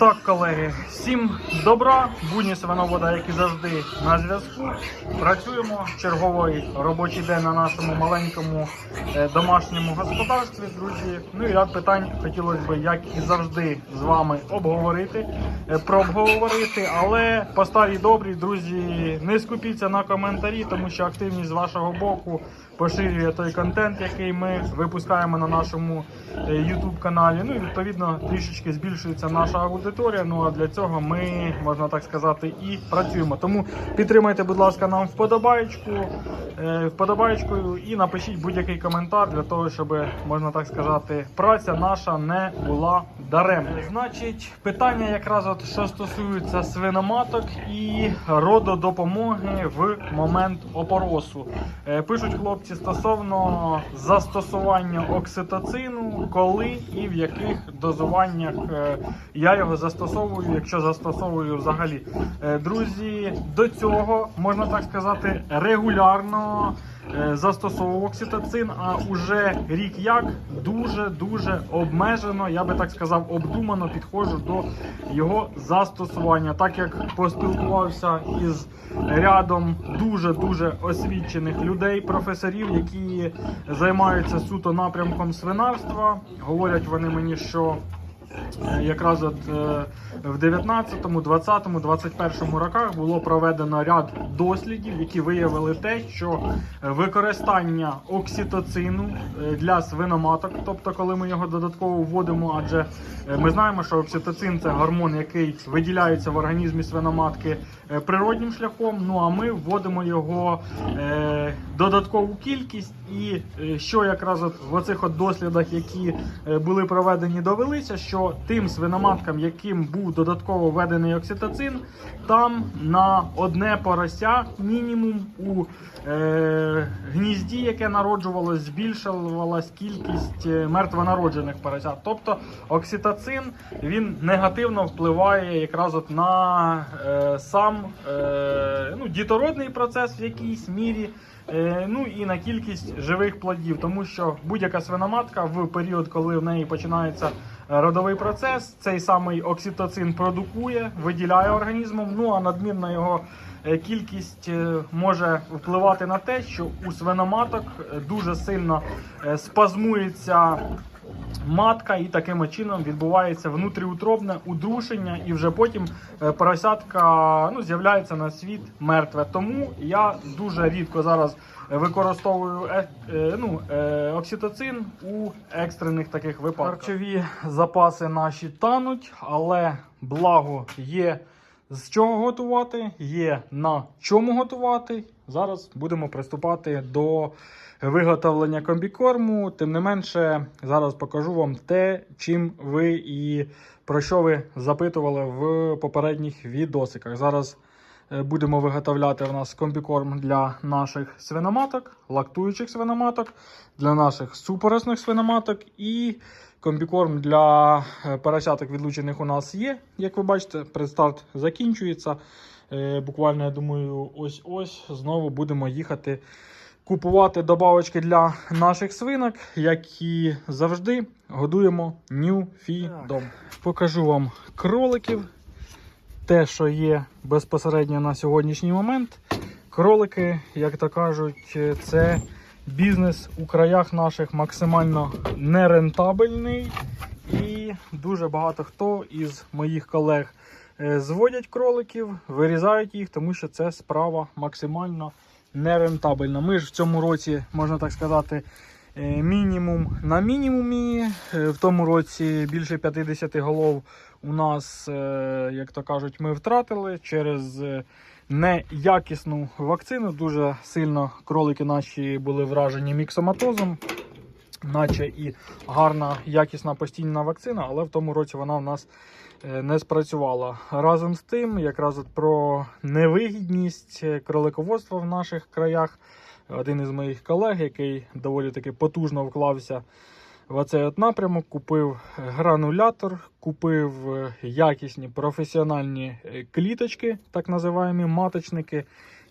Так, колеги, всім добра, будні свиновода, як і завжди, на зв'язку. Працюємо черговий робочий день на нашому маленькому е, домашньому господарстві, друзі. Ну і ряд питань хотілося б, як і завжди, з вами обговорити, е, прообговорити. Але по старій добрій, друзі, не скупіться на коментарі, тому що активність з вашого боку поширює той контент, який ми випускаємо на нашому е, YouTube каналі. Ну і відповідно трішечки збільшується наша аудиторія. Ну а для цього ми можна так сказати і працюємо. Тому підтримайте, будь ласка, нам вподобаєчку, е, вподобаєчкою і напишіть будь-який коментар для того, щоб можна так сказати, праця наша не була даремною. Значить, питання якраз от що стосується свиноматок і рододопомоги в момент опоросу. Е, Пишуть хлопці стосовно застосування окситоцину, коли і в яких дозуваннях е, я його застосовую, якщо застосовую взагалі. Е, Друзі, до цього можна так сказати регулярно. Е, Застосовував окситоцин, а уже рік як дуже дуже обмежено, я би так сказав, обдумано підходжу до його застосування, так як поспілкувався із рядом дуже дуже освічених людей, професорів, які займаються суто напрямком свинарства. Говорять вони мені, що Якраз от е, в 19, 20, 21 роках було проведено ряд дослідів, які виявили те, що використання окситоцину е, для свиноматок, тобто коли ми його додатково вводимо, адже е, ми знаємо, що окситоцин це гормон, який виділяється в організмі свиноматки е, природнім шляхом. Ну а ми вводимо його е, додаткову кількість, і е, що якраз от в оцих от дослідах, які е, були проведені, довелися, що тим свиноматкам, яким був додатково введений окситоцин, там на одне порося мінімум у е, гнізді, яке народжувалось, збільшувалась кількість е, мертвонароджених поросят. Тобто окситоцин він негативно впливає якраз от на е, сам е, ну, дітородний процес в якійсь мірі. Е, Ну і на кількість живих плодів, тому що будь-яка свиноматка в період, коли в неї починається родовий процес, цей самий окситоцин продукує, виділяє організмом. Ну а надмірна його е, кількість е, може впливати на те, що у свиноматок е, дуже сильно спазмується матка, і таким чином відбувається внутріутробне удрушення, і вже потім е, поросятка ну, з'являється на світ мертве. Тому я дуже рідко зараз використовую е, е, ну, е, окситоцин у екстрених таких випадках. Харчові запаси наші тануть, але благо є з чого готувати, є на чому готувати. Зараз будемо приступати до виготовлення комбікорму. Тим не менше, зараз покажу вам те, чим ви і про що ви запитували в попередніх відосиках. Зараз е, будемо виготовляти в нас комбікорм для наших свиноматок, лактуючих свиноматок, для наших супоросних свиноматок і комбікорм для е, поросяток відлучених у нас є. Як ви бачите, предстарт закінчується. Е, Буквально, я думаю, ось-ось знову будемо їхати купувати добавочки для наших свинок, як і завжди, годуємо нюфідом. Покажу вам кроликів. Те, що є безпосередньо на сьогоднішній момент. Кролики, як то кажуть, це бізнес у краях наших максимально нерентабельний. І дуже багато хто із моїх колег е, зводять кроликів, вирізають їх, тому що це справа максимально нерентабельна. Ми ж в цьому році, можна так сказати, е, мінімум на мінімумі. Е, В тому році більше 50 голов у нас, як то кажуть, ми втратили через неякісну вакцину. Дуже сильно кролики наші були вражені міксоматозом. Наче і гарна, якісна постійна вакцина, але в тому році вона в нас е, не спрацювала. Разом з тим, якраз про невигідність кролиководства в наших краях. Один із моїх колег, який доволі таки потужно вклався в оцей от напрямок, купив гранулятор, купив е, якісні професіональні е, кліточки, так називаємо маточники.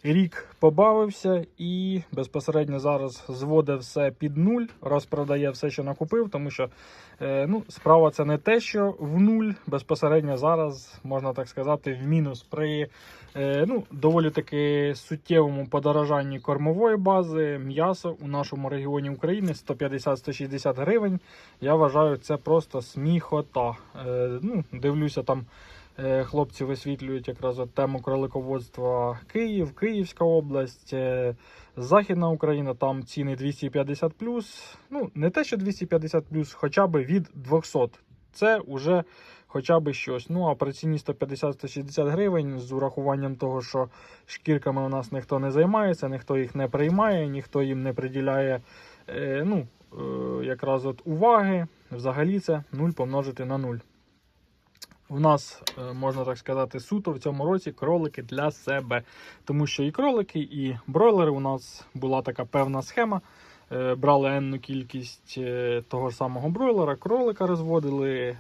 Рік побавився і безпосередньо зараз зводить все під нуль, розпродає все, що накупив, тому що е, ну, справа це не те, що в нуль, безпосередньо зараз, можна так сказати, в мінус при е, ну, доволі таки суттєвому подорожанні кормової бази, м'ясо у нашому регіоні України 150-160 гривень. Я вважаю, це просто сміхота. Е, ну, дивлюся там. Е, Хлопці висвітлюють якраз от тему кролиководства Київ, Київська область, е, Західна Україна, там ціни 250 Ну, не те, що 250 хоча б від 200. Це вже хоча б щось. Ну, а при ціні 150-160 гривень з урахуванням того, що шкірками у нас ніхто не займається, ніхто їх не приймає, ніхто їм не приділяє е, ну, якраз от уваги. Взагалі це 0 помножити на 0. У нас, е, можна так сказати, суто в цьому році кролики для себе. Тому що і кролики, і бройлери у нас була така певна схема. Е, Брали енну кількість е, того самого бройлера, кролика розводили,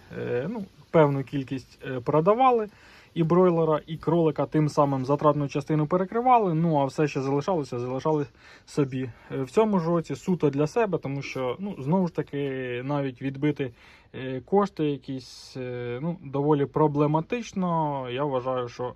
ну, певну кількість продавали і бройлера, і кролика, тим самим затратну частину перекривали. Ну а все, що залишалося, залишали собі. Е, В цьому ж році суто для себе, тому що ну, знову ж таки навіть відбити е, кошти якісь е, ну, доволі проблематично. Я вважаю, що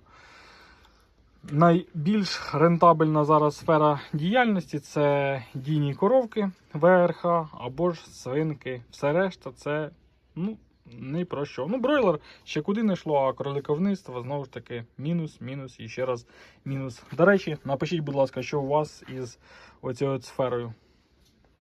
найбільш рентабельна зараз сфера діяльності це дійні коровки ВРХ або ж свинки. Все решта це ну, не про що. Ну, бройлер ще куди не йшло, а кроликовництво знову ж таки мінус, мінус і ще раз мінус. До речі, напишіть, будь ласка, що у вас із оцією сферою.